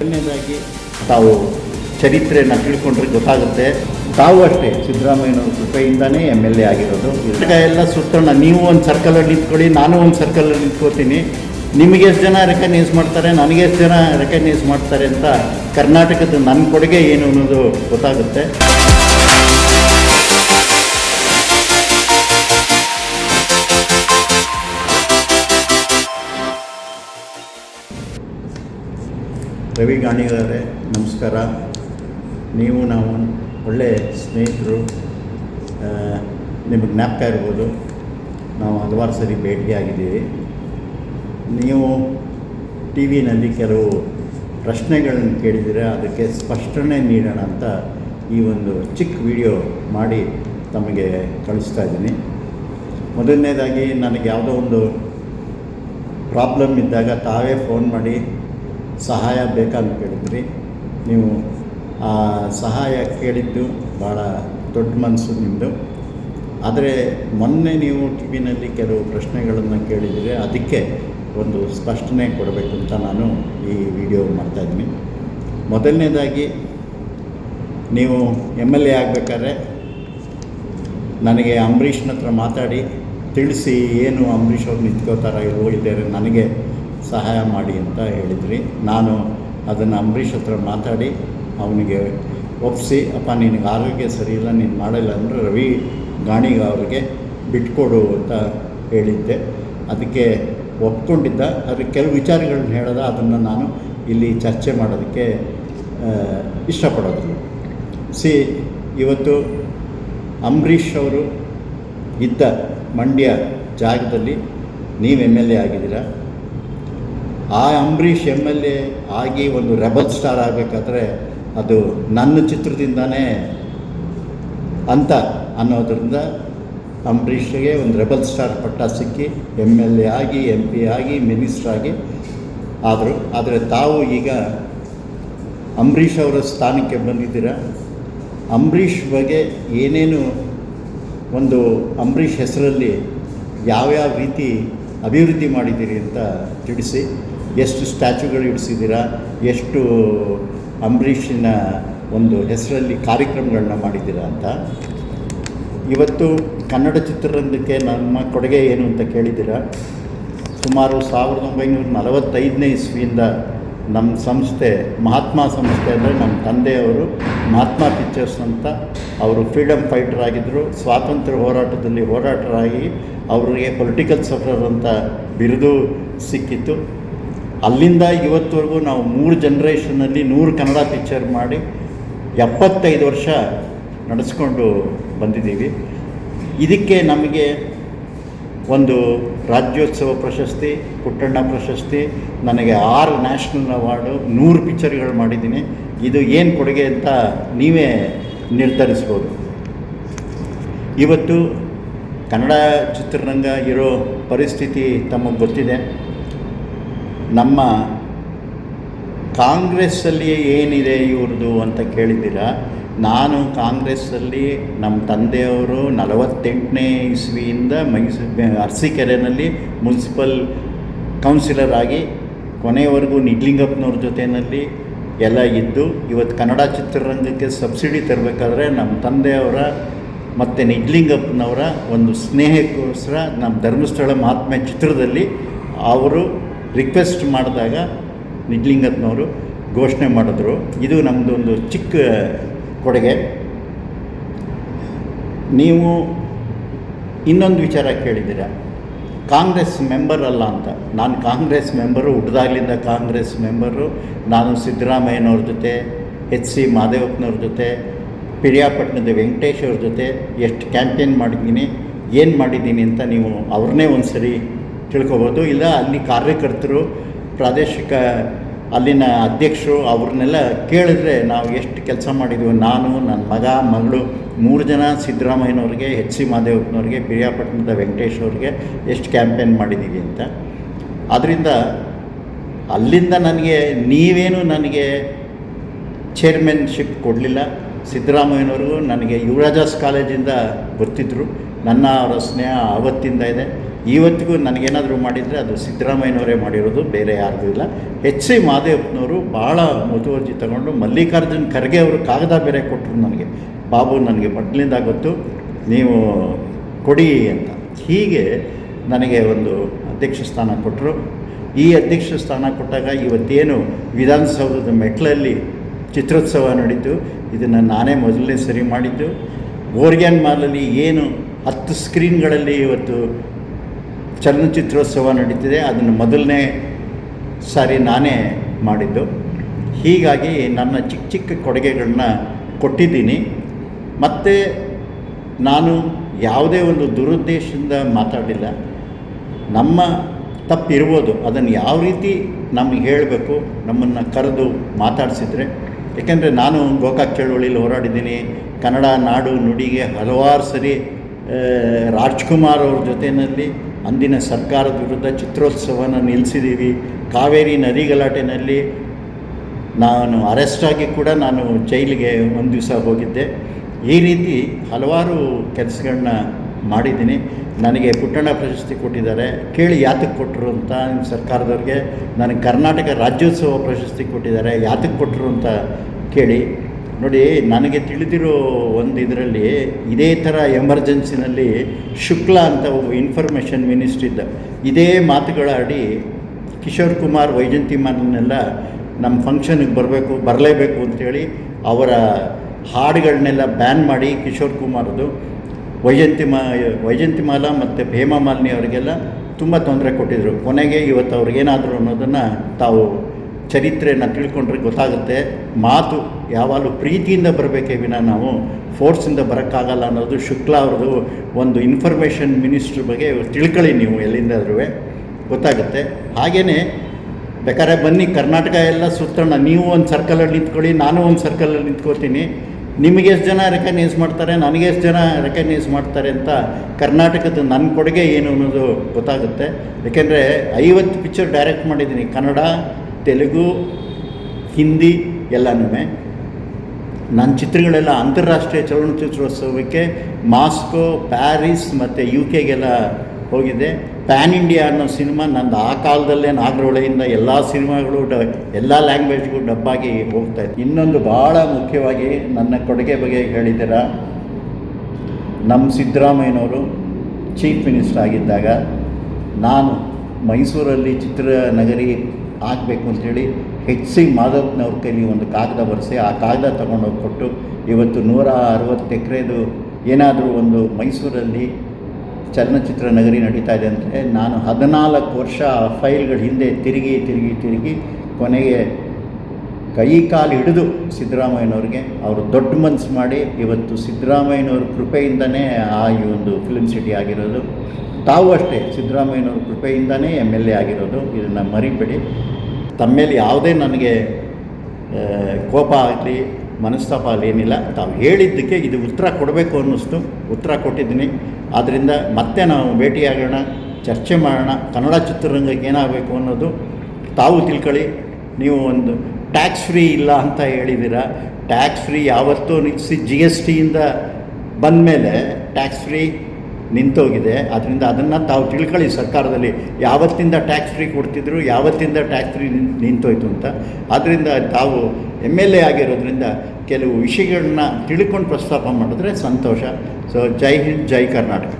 ಮೊದಲನೇದಾಗಿ ತಾವು ಚರಿತ್ರೆಯನ್ನು ತಿಳ್ಕೊಂಡ್ರೆ ಗೊತ್ತಾಗುತ್ತೆ. ತಾವು ಅಷ್ಟೇ ಸಿದ್ದರಾಮಯ್ಯನವ್ರ ಕೃಪೆಯಿಂದನೇ ಎಂ ಎಲ್ ಎ ಆಗಿರೋದು. ಈಗ ಎಲ್ಲ ಸುತ್ತೋಣ ನೀವು ಒಂದು ಸರ್ಕಲಲ್ಲಿ ನಿಂತ್ಕೊಳ್ಳಿ, ನಾನು ಒಂದು ಸರ್ಕಲಲ್ಲಿ ನಿಂತ್ಕೋತೀನಿ. ನಿಮಗೆ ಎಷ್ಟು ಜನ ರೆಕಗ್ನೈಸ್ ಮಾಡ್ತಾರೆ, ನನಗೆ ಎಷ್ಟು ಜನ ರೆಕಗ್ನೈಸ್ ಮಾಡ್ತಾರೆ ಅಂತ ಕರ್ನಾಟಕದ ನನ್ನ ಕೊಡುಗೆ ಏನು ಅನ್ನೋದು ಗೊತ್ತಾಗುತ್ತೆ. ರವಿ ಗಾಣಿಗಾರೆ ನಮಸ್ಕಾರ. ನೀವು ನಾವು ಒಳ್ಳೆ ಸ್ನೇಹಿತರು ನಿಮಗೆ ಜ್ಞಾಪಕ ಇರ್ಬೋದು. ನಾವು ಹಲವಾರು ಸರಿ ಭೇಟಿಯಾಗಿದ್ದೀವಿ. ನೀವು ಟಿ ವಿನಲ್ಲಿ ಕೆಲವು ಪ್ರಶ್ನೆಗಳನ್ನು ಕೇಳಿದರೆ ಅದಕ್ಕೆ ಸ್ಪಷ್ಟನೆ ನೀಡೋಣ ಅಂತ ಈ ಒಂದು ಚಿಕ್ಕ ವಿಡಿಯೋ ಮಾಡಿ ತಮಗೆ ಕಳಿಸ್ತಾ ಇದ್ದೀನಿ. ಮೊದಲನೇದಾಗಿ, ನನಗೆ ಯಾವುದೋ ಒಂದು ಪ್ರಾಬ್ಲಮ್ ಇದ್ದಾಗ ತಾವೇ ಫೋನ್ ಮಾಡಿ ಸಹಾಯ ಬೇಕಂತ ಕೇಳಿದ್ರಿ ನೀವು ಆ ಸಹಾಯ ಕೇಳಿದ್ದು ಭಾಳ ದೊಡ್ಡ ಮನಸ್ಸು ನಿಮ್ಮದು ಆದರೆ ಮೊನ್ನೆ ನೀವು ಟಿ ವಿನಲ್ಲಿ ಕೆಲವು ಪ್ರಶ್ನೆಗಳನ್ನು ಕೇಳಿದರೆ ಅದಕ್ಕೆ ಒಂದು ಸ್ಪಷ್ಟನೆ ಕೊಡಬೇಕು ಅಂತ ನಾನು ಈ ವಿಡಿಯೋ ಮಾಡ್ತಾಯಿದ್ದೀನಿ ಮೊದಲನೇದಾಗಿ, ನೀವು ಎಂ ಎಲ್ ಎ ಆಗಬೇಕಾದ್ರೆ ನನಗೆ ಅಂಬರೀಷ್ನ ಹತ್ರ ಮಾತಾಡಿ, ತಿಳಿಸಿ ಏನು ಅಂಬರೀಷ್ ಅವ್ರು ನಿಂತ್ಕೋತಾರ ಇಲ್ವೋ ಇದ್ದಾರೆ ನನಗೆ ಸಹಾಯ ಮಾಡಿ ಅಂತ ಹೇಳಿದ್ರಿ. ನಾನು ಅದನ್ನು ಅಂಬರೀಷ್ ಹತ್ರ ಮಾತಾಡಿ, ಅವನಿಗೆ ಒಪ್ಪಿಸಿ ಅಪ್ಪ, ನಿನಗೆ ಆರೋಗ್ಯ ಸರಿಯಿಲ್ಲ ನೀನು ಮಾಡಿಲ್ಲ ಅಂದರೆ ರವಿ ಗಾಣಿಗ ಅವರಿಗೆ ಬಿಟ್ಕೊಡು ಅಂತ ಹೇಳಿದ್ದೆ. ಅದಕ್ಕೆ ಒಪ್ಕೊಂಡಿದ್ದ. ಆದರೆ ಕೆಲವು ವಿಚಾರಗಳನ್ನ ಹೇಳದ, ಅದನ್ನು ನಾನು ಇಲ್ಲಿ ಚರ್ಚೆ ಮಾಡೋದಕ್ಕೆ ಇಷ್ಟಪಡೋದು ಸಿ, ಇವತ್ತು ಅಂಬರೀಷ್ ಅವರು ಇದ್ದ ಮಂಡ್ಯ ಜಾಗದಲ್ಲಿ ನೀವು ಎಂ ಎಲ್ ಎ ಆಗಿದ್ದೀರಾ? ಆ ಅಂಬರೀಷ್ ಎಂ ಎಲ್ ಎ ಆಗಿ ಒಂದು ರೆಬಲ್ ಸ್ಟಾರ್ ಆಗಬೇಕಾದ್ರೆ ಅದು ನನ್ನ ಚಿತ್ರದಿಂದನೇ ಅಂತ ಅನ್ನೋದ್ರಿಂದ ಅಂಬರೀಷ್ಗೆ ಒಂದು ರೆಬಲ್ ಸ್ಟಾರ್ ಪಟ್ಟ ಸಿಕ್ಕಿ ಎಂ ಎಲ್ ಎ ಆಗಿ ಎಂ ಪಿ ಆಗಿ, ಮಿನಿಸ್ಟರ್ ಆಗಿ ಆದರು. ಆದರೆ ತಾವು ಈಗ ಅಂಬರೀಷ್ ಅವರ ಸ್ಥಾನಕ್ಕೆ ಬಂದಿದ್ದೀರ? ಅಂಬರೀಷ್ ಬಗ್ಗೆ ಏನೇನು ಒಂದು ಅಂಬರೀಷ್ ಹೆಸರಲ್ಲಿ ಯಾವ್ಯಾವ ರೀತಿ ಅಭಿವೃದ್ಧಿ ಮಾಡಿದ್ದೀರಿ ಅಂತ ತಿಳಿಸಿ. ಎಷ್ಟು ಸ್ಟ್ಯಾಚುಗಳು ಇಡಿಸಿದ್ದೀರಾ, ಎಷ್ಟು ಅಂಬರೀಷಿನ ಒಂದು ಹೆಸರಲ್ಲಿ ಕಾರ್ಯಕ್ರಮಗಳನ್ನ ಮಾಡಿದ್ದೀರಾ ಅಂತ. ಇವತ್ತು ಕನ್ನಡ ಚಿತ್ರರಂಗಕ್ಕೆ ನಮ್ಮ ಕೊಡುಗೆ ಏನು ಅಂತ ಕೇಳಿದ್ದೀರಾ. ಸುಮಾರು ಸಾವಿರದ ಒಂಬೈನೂರ ನಲವತ್ತೈದನೇ ಇಸ್ವಿಯಿಂದ ನಮ್ಮ ಸಂಸ್ಥೆ, ಮಹಾತ್ಮ ಸಂಸ್ಥೆ ಅಂದರೆ ನಮ್ಮ ತಂದೆಯವರು ಮಹಾತ್ಮ ಪಿಕ್ಚರ್ಸ್ ಅಂತ ಅವರು ಫ್ರೀಡಮ್ ಫೈಟರ್ ಆಗಿದ್ದರು ಸ್ವಾತಂತ್ರ್ಯ ಹೋರಾಟದಲ್ಲಿ ಹೋರಾಟರಾಗಿ ಅವರಿಗೆ ಪೊಲಿಟಿಕಲ್ ಸಫರರ್ ಅಂತ ಬಿರುದು ಸಿಕ್ಕಿತ್ತು. ಅಲ್ಲಿಂದ ಇವತ್ತವರೆಗೂ ನಾವು ಮೂರು ಜನ್ರೇಷನಲ್ಲಿ ನೂರು ಕನ್ನಡ ಪಿಕ್ಚರ್ ಮಾಡಿ ಎಪ್ಪತ್ತೈದು ವರ್ಷ ನಡೆಸ್ಕೊಂಡು ಬಂದಿದ್ದೀವಿ. ಇದಕ್ಕೆ ನಮಗೆ ಒಂದು ರಾಜ್ಯೋತ್ಸವ ಪ್ರಶಸ್ತಿ, ಪುಟ್ಟಣ್ಣ ಪ್ರಶಸ್ತಿ, ನನಗೆ ಆರು ನ್ಯಾಷನಲ್ ಅವಾರ್ಡು ನೂರು ಪಿಕ್ಚರ್ಗಳು ಮಾಡಿದ್ದೀನಿ. ಇದು ಏನು ಕೊಡುಗೆ ಅಂತ ನೀವೇ ನಿರ್ಧರಿಸ್ಬೋದು. ಇವತ್ತು ಕನ್ನಡ ಚಿತ್ರರಂಗ ಇರೋ ಪರಿಸ್ಥಿತಿ ತಮಗೆ ಗೊತ್ತಿದೆ. ನಮ್ಮ ಕಾಂಗ್ರೆಸ್ಸಲ್ಲಿ ಏನಿದೆ ಇವ್ರದ್ದು ಅಂತ ಕೇಳಿದ್ದೀರಾ? ನಾನು ಕಾಂಗ್ರೆಸ್ಸಲ್ಲಿ ನಮ್ಮ ತಂದೆಯವರು ನಲವತ್ತೆಂಟನೇ ಇಸ್ವಿಯಿಂದ ಮೈಸೂರು, ಅರಸೀಕೆರೆನಲ್ಲಿ ಮುನ್ಸಿಪಲ್ ಕೌನ್ಸಿಲರ್ ಆಗಿ ಕೊನೆಯವರೆಗೂ ನಿಡ್ಲಿಂಗಪ್ಪನವ್ರ ಜೊತೆಯಲ್ಲಿ ಎಲ್ಲ ಇದ್ದು, ಇವತ್ತು ಕನ್ನಡ ಚಿತ್ರರಂಗಕ್ಕೆ ಸಬ್ಸಿಡಿ ತರಬೇಕಾದ್ರೆ ನಮ್ಮ ತಂದೆಯವರ ಮತ್ತು ನಿಡ್ಲಿಂಗಪ್ಪನವರ ಒಂದು ಸ್ನೇಹಕ್ಕೋಸ್ಕರ ನಮ್ಮ ಧರ್ಮಸ್ಥಳ ಮಹಾತ್ಮೆ ಚಿತ್ರದಲ್ಲಿ ಅವರು ರಿಕ್ವೆಸ್ಟ್ ಮಾಡಿದಾಗ ನಿಜಲಿಂಗತ್ನವರು ಘೋಷಣೆ ಮಾಡಿದ್ರು. ಇದು ನಮ್ಮದೊಂದು ಚಿಕ್ಕ ಕೊಡುಗೆ. ನೀವು ಇನ್ನೊಂದು ವಿಚಾರ ಕೇಳಿದ್ದೀರ? ಕಾಂಗ್ರೆಸ್ ಮೆಂಬರ್ ಅಲ್ಲ ಅಂತ. ನಾನು ಕಾಂಗ್ರೆಸ್ ಮೆಂಬರು ಹುಡ್ದಾಗ್ಲಿಂದ ಕಾಂಗ್ರೆಸ್ ಮೆಂಬರು, ನಾನು ಸಿದ್ದರಾಮಯ್ಯನವ್ರ ಜೊತೆ, ಎಚ್ ಸಿ ಮಾದೇವಪ್ಪನವ್ರ ಜೊತೆ, ಪಿರಿಯಾಪಟ್ಟಣದ ವೆಂಕಟೇಶ್ ಅವ್ರ ಜೊತೆ, ಎಷ್ಟು ಕ್ಯಾಂಪೇನ್ ಮಾಡಿದ್ದೀನಿ, ಏನು ಮಾಡಿದ್ದೀನಿ ಅಂತ ನೀವು ಅವ್ರನ್ನೇ ಒಂದು ಸರಿ ತಿಳ್ಕೊಬೋದು. ಇಲ್ಲ, ಅಲ್ಲಿ ಕಾರ್ಯಕರ್ತರು, ಪ್ರಾದೇಶಿಕ, ಅಲ್ಲಿನ ಅಧ್ಯಕ್ಷರು ಅವ್ರನ್ನೆಲ್ಲ ಕೇಳಿದ್ರೆ ನಾವು ಎಷ್ಟು ಕೆಲಸ ಮಾಡಿದ್ದೀವಿ ನಾನು ನನ್ನ ಮಗ, ಮಗಳು, ಮೂರು ಜನ ಸಿದ್ದರಾಮಯ್ಯನವ್ರಿಗೆ, ಎಚ್ ಸಿ ಮಾದೇವಪ್ಪನವ್ರಿಗೆ, ಪಿರಿಯಾಪಟ್ಟಣದ ವೆಂಕಟೇಶ್ ಅವ್ರಿಗೆ ಎಷ್ಟು ಕ್ಯಾಂಪೇನ್ ಮಾಡಿದ್ದೀವಿ ಅಂತ. ಆದ್ದರಿಂದ ಅಲ್ಲಿಂದ ನನಗೆ, ನೀವೇನು ನನಗೆ ಚೇರ್ಮನ್ಶಿಪ್ ಕೊಡಲಿಲ್ಲ. ಸಿದ್ದರಾಮಯ್ಯನವರು ನನಗೆ ಯುವರಾಜಾಸ್ ಕಾಲೇಜಿಂದ ಗೊತ್ತಿದ್ದರು ನನ್ನ ಅವರ ಸ್ನೇಹ ಆವತ್ತಿಂದ ಇದೆ. ಇವತ್ತಿಗೂ ನನಗೇನಾದರೂ ಮಾಡಿದರೆ ಅದು ಸಿದ್ದರಾಮಯ್ಯನವರೇ ಮಾಡಿರೋದು, ಬೇರೆ ಯಾರಿಗೂ ಇಲ್ಲ. ಎಚ್ ಸಿ ಮಾದೇವಪ್ಪನವರು ಭಾಳ ಮುತುವರ್ಜಿ ತಗೊಂಡು ಮಲ್ಲಿಕಾರ್ಜುನ್ ಖರ್ಗೆ ಅವರು ಕಾಗದ ಬೇರೆ ಕೊಟ್ಟರು ನನಗೆ. ಬಾಬು ನನಗೆ ಮೊದಲಿಂದ ಗೊತ್ತು, ನೀವು ಕೊಡಿ ಅಂತ. ಹೀಗೆ ನನಗೆ ಒಂದು ಅಧ್ಯಕ್ಷ ಸ್ಥಾನ ಕೊಟ್ಟರು ಈ ಅಧ್ಯಕ್ಷ ಸ್ಥಾನ ಕೊಟ್ಟಾಗ ಇವತ್ತೇನು ವಿಧಾನಸೌಧದ ಮೆಟ್ಲಲ್ಲಿ ಚಿತ್ರೋತ್ಸವ ನಡೀತು, ಇದನ್ನು ನಾನೇ ಮೊದಲನೇ ಸರಿ ಮಾಡಿದ್ದು. ಓರ್ಗ್ಯಾನ್ ಮಾಲಲ್ಲಿ ಏನು ಹತ್ತು ಸ್ಕ್ರೀನ್ಗಳಲ್ಲಿ ಇವತ್ತು ಚಲನಚಿತ್ರೋತ್ಸವ ನಡೀತಿದೆ. ಅದನ್ನು ಮೊದಲನೇ ಸಾರಿ ನಾನೇ ಮಾಡಿದ್ದು. ಹೀಗಾಗಿ ನನ್ನ ಚಿಕ್ಕ ಚಿಕ್ಕ ಕೊಡುಗೆಗಳನ್ನ ಕೊಟ್ಟಿದ್ದೀನಿ. ಮತ್ತು ನಾನು ಯಾವುದೇ ಒಂದು ದುರುದ್ದೇಶದಿಂದ ಮಾತಾಡಿಲ್ಲ. ನಮ್ಮ ತಪ್ಪಿರ್ಬೋದು. ಅದನ್ನು ಯಾವ ರೀತಿ ನಮಗೆ ಹೇಳಬೇಕು ನಮ್ಮನ್ನು ಕರೆದು ಮಾತಾಡಿಸಿದ್ರೆ. ಏಕೆಂದರೆ ನಾನು ಗೋಕಾಕ್ ಚಳುವಳಿಯಲ್ಲಿ ಹೋರಾಡಿದ್ದೀನಿ. ಕನ್ನಡ ನಾಡು ನುಡಿಗೆ ಹಲವಾರು ಸರಿ ರಾಜ್ಕುಮಾರ್ ಅವ್ರ ಜೊತೆಯಲ್ಲಿ ಅಂದಿನ ಸರ್ಕಾರದ ವಿರುದ್ಧ ಚಿತ್ರೋತ್ಸವನ ನಿಲ್ಲಿಸಿದ್ದೀವಿ. ಕಾವೇರಿ ನದಿ ಗಲಾಟೆನಲ್ಲಿ ನಾನು ಅರೆಸ್ಟ್ ಆಗಿ ಕೂಡ ನಾನು ಜೈಲಿಗೆ ಒಂದು ದಿವಸ ಹೋಗಿದ್ದೆ. ಈ ರೀತಿ ಹಲವಾರು ಕೆಲಸಗಳನ್ನ ಮಾಡಿದ್ದೀನಿ. ನನಗೆ ಪುಟ್ಟಣ ಪ್ರಶಸ್ತಿ ಕೊಟ್ಟಿದ್ದಾರೆ. ಕೇಳಿ ಯಾತಕ್ಕೆ ಕೊಟ್ಟರು ಅಂತ ನಿಮ್ಮ ಸರ್ಕಾರದವ್ರಿಗೆ. ನನಗೆ ಕರ್ನಾಟಕ ರಾಜ್ಯೋತ್ಸವ ಪ್ರಶಸ್ತಿ ಕೊಟ್ಟಿದ್ದಾರೆ. ಯಾತಕ್ಕೆ ಕೊಟ್ಟರು ಅಂತ ಕೇಳಿ. ನೋಡಿ, ನನಗೆ ತಿಳಿದಿರೋ ಒಂದು ಇದರಲ್ಲಿ ಇದೇ ಥರ ಎಮರ್ಜೆನ್ಸಿನಲ್ಲಿ ಶುಕ್ಲಾ ಅಂತ ಒಬ್ಬ ಇನ್ಫಾರ್ಮೇಷನ್ ಮಿನಿಸ್ಟ್ರ್ ಇದ್ದ. ಇದೇ ಮಾತುಗಳಾಡಿ ಕಿಶೋರ್ ಕುಮಾರ್ ವೈಜಂತಿಮಾನನ್ನೆಲ್ಲ ನಮ್ಮ ಫಂಕ್ಷನ್ಗೆ ಬರಬೇಕು, ಬರಲೇಬೇಕು ಅಂತೇಳಿ ಅವರ ಹಾಡುಗಳನ್ನೆಲ್ಲ ಬ್ಯಾನ್ ಮಾಡಿ ಕಿಶೋರ್ ಕುಮಾರ್ದು. ವೈಜಂತಿಮಾ ವೈಜಂತಿಮಾಲ ಮತ್ತು ಹೇಮಾಮಾಲಿನಿ ಅವರಿಗೆಲ್ಲ ತುಂಬ ತೊಂದರೆ ಕೊಟ್ಟಿದ್ದರು ಕೊನೆಗೆ ಇವತ್ತು ಅವ್ರಿಗೇನಾದರೂ ಅನ್ನೋದನ್ನು ತಾವು ಚರಿತ್ರೆಯನ್ನು ತಿಳ್ಕೊಂಡ್ರೆ ಗೊತ್ತಾಗುತ್ತೆ. ಮಾತು ಯಾವಾಗಲೂ ಪ್ರೀತಿಯಿಂದ ಬರಬೇಕೇ ವಿನ ನಾವು. ಫೋರ್ಸಿಂದ ಬರೋಕ್ಕಾಗಲ್ಲ ಅನ್ನೋದು ಶುಕ್ಲಾ ಅವ್ರದ್ದು ಒಂದು ಇನ್ಫಾರ್ಮೇಷನ್ ಮಿನಿಸ್ಟ್ರ್ ಬಗ್ಗೆ ತಿಳ್ಕೊಳ್ಳಿ ನೀವು ಎಲ್ಲಿಂದಾದ್ರೂ ಗೊತ್ತಾಗುತ್ತೆ. ಹಾಗೆಯೇ ಬೇಕಾದ್ರೆ ಬನ್ನಿ, ಕರ್ನಾಟಕ ಎಲ್ಲ ಸುತ್ತೋಣ. ನೀವು ಒಂದು ಸರ್ಕಲಲ್ಲಿ ನಿಂತ್ಕೊಳ್ಳಿ, ನಾನು ಒಂದು ಸರ್ಕಲಲ್ಲಿ ನಿಂತ್ಕೋತೀನಿ ನಿಮಗೆ ಎಷ್ಟು ಜನ ರೆಕಗ್ನೈಸ್ ಮಾಡ್ತಾರೆ, ನನಗೆ ಎಷ್ಟು ಜನ ರೆಕಗ್ನೈಸ್ ಮಾಡ್ತಾರೆ ಅಂತ ಕರ್ನಾಟಕದ ನನ್ನ ಕೊಡುಗೆ ಏನು ಅನ್ನೋದು ಗೊತ್ತಾಗುತ್ತೆ. ಏಕೆಂದರೆ ಐವತ್ತು ಪಿಕ್ಚರ್ ಡೈರೆಕ್ಟ್ ಮಾಡಿದ್ದೀನಿ. ಕನ್ನಡ ತೆಲುಗು, ಹಿಂದಿ ಎಲ್ಲನೂ ನನ್ನ ಚಿತ್ರಗಳೆಲ್ಲ ಅಂತಾರಾಷ್ಟ್ರೀಯ ಚಲನಚಿತ್ರೋತ್ಸವಕ್ಕೆ ಮಾಸ್ಕೋ, ಪ್ಯಾರಿಸ್ ಮತ್ತು ಯು ಕೆಗೆಲ್ಲ ಹೋಗಿದೆ. ಪ್ಯಾನ್ ಇಂಡಿಯಾ ಅನ್ನೋ ಸಿನಿಮಾ ನಂದು ಆ ಕಾಲದಲ್ಲೇ ನಾಗರೊಳೆಯಿಂದ ಎಲ್ಲ ಸಿನಿಮಾಗಳು ಡ, ಎಲ್ಲ ಲ್ಯಾಂಗ್ವೇಜ್ಗೂ ಡಬ್ಬಾಗಿ ಹೋಗ್ತಾ ಇತ್ತು. ಇನ್ನೊಂದು ಭಾಳ ಮುಖ್ಯವಾಗಿ ನನ್ನ ಕೊಡುಗೆ ಬಗ್ಗೆ ಹೇಳಿದ್ದೀರ ನಮ್ಮ ಸಿದ್ದರಾಮಯ್ಯನವರು ಚೀಫ್ ಮಿನಿಸ್ಟರ್ ಆಗಿದ್ದಾಗ ನಾನು ಮೈಸೂರಲ್ಲಿ ಚಿತ್ರನಗರಿ ಆಗಬೇಕು ಅಂಥೇಳಿ ಹೆಚ್ ಸಿ ಮಾಧವನವ್ರ ಕೈಲಿ ಒಂದು ಕಾಗದ ಬರೆಸಿ ಆ ಕಾಗದ ತೊಗೊಂಡೋಗಿ ಕೊಟ್ಟು ಇವತ್ತು ನೂರ ಅರವತ್ತು ಎಕರೆದು ಏನಾದರೂ ಒಂದು ಮೈಸೂರಲ್ಲಿ ಚಲನಚಿತ್ರ ನಗರಿ ನಡೀತಾ ಇದೆ ಅಂದರೆ ನಾನು ಹದಿನಾಲ್ಕು ವರ್ಷ ಫೈಲ್ಗಳ ಹಿಂದೆ ತಿರುಗಿ ತಿರುಗಿ ತಿರುಗಿ ಕೊನೆಗೆ ಕೈ ಕಾಲು ಹಿಡಿದು ಸಿದ್ದರಾಮಯ್ಯನವ್ರಿಗೆ ಅವರು ದೊಡ್ಡ ಮನಸ್ಸು ಮಾಡಿ ಇವತ್ತು ಸಿದ್ದರಾಮಯ್ಯನವ್ರ ಕೃಪೆಯಿಂದನೇ ಆ ಈ ಒಂದು ಫಿಲ್ಮ್ ಸಿಟಿ ಆಗಿರೋದು. ತಾವು ಅಷ್ಟೇ, ಸಿದ್ದರಾಮಯ್ಯನವ್ರ ಕೃಪೆಯಿಂದನೇ ಎಂ ಎಲ್ ಎ ಆಗಿರೋದು, ಇದನ್ನು ಮರಿಬೇಡಿ. ತಮ್ಮ ಮೇಲೆ ಯಾವುದೇ ನನಗೆ ಕೋಪ ಆಗಲಿ, ಮನಸ್ತಾಪ ಆಗಲಿ ಏನಿಲ್ಲ, ತಾವು ಹೇಳಿದ್ದಕ್ಕೆ ಇದು ಉತ್ತರ ಕೊಡಬೇಕು ಅನ್ನಿಸ್ತು. ಉತ್ತರ ಕೊಟ್ಟಿದ್ದೀನಿ. ಆದ್ದರಿಂದ ಮತ್ತೆ ನಾವು ಭೇಟಿಯಾಗೋಣ ಚರ್ಚೆ ಮಾಡೋಣ, ಕನ್ನಡ ಚಿತ್ರರಂಗಕ್ಕೆ ಏನಾಗಬೇಕು ಅನ್ನೋದು ತಾವು ತಿಳ್ಕೊಳ್ಳಿ. ನೀವು ಒಂದು ಟ್ಯಾಕ್ಸ್ ಫ್ರೀ ಇಲ್ಲ ಅಂತ ಹೇಳಿದ್ದೀರ ಟ್ಯಾಕ್ಸ್ ಫ್ರೀ ಯಾವತ್ತೂ ನಿಲ್ಲಿಸಿ ಜಿ ಎಸ್ ಟಿಯಿಂದ ಬಂದಮೇಲೆ ಟ್ಯಾಕ್ಸ್ ಫ್ರೀ ನಿಂತೋಗಿದೆ. ಅದರಿಂದ ಅದನ್ನು ತಾವು ತಿಳ್ಕೊಳ್ಳಿ ಸರ್ಕಾರದಲ್ಲಿ. ಯಾವತ್ತಿಂದ ಟ್ಯಾಕ್ಸ್ ಫ್ರೀ ಕೊಡ್ತಿದ್ರು, ಯಾವತ್ತಿಂದ ಟ್ಯಾಕ್ಸ್ ಫ್ರೀ ನಿಂತೋಯ್ತು ಅಂತ. ಆದ್ದರಿಂದ ತಾವು ಎಂ ಎಲ್ ಎ ಆಗಿರೋದ್ರಿಂದ ಕೆಲವು ವಿಷಯಗಳನ್ನ ತಿಳ್ಕೊಂಡು ಪ್ರಸ್ತಾಪ ಮಾಡಿದ್ರೆ ಸಂತೋಷ. ಸೊ ಜೈ ಹಿಂದ್, ಜೈ ಕರ್ನಾಟಕ.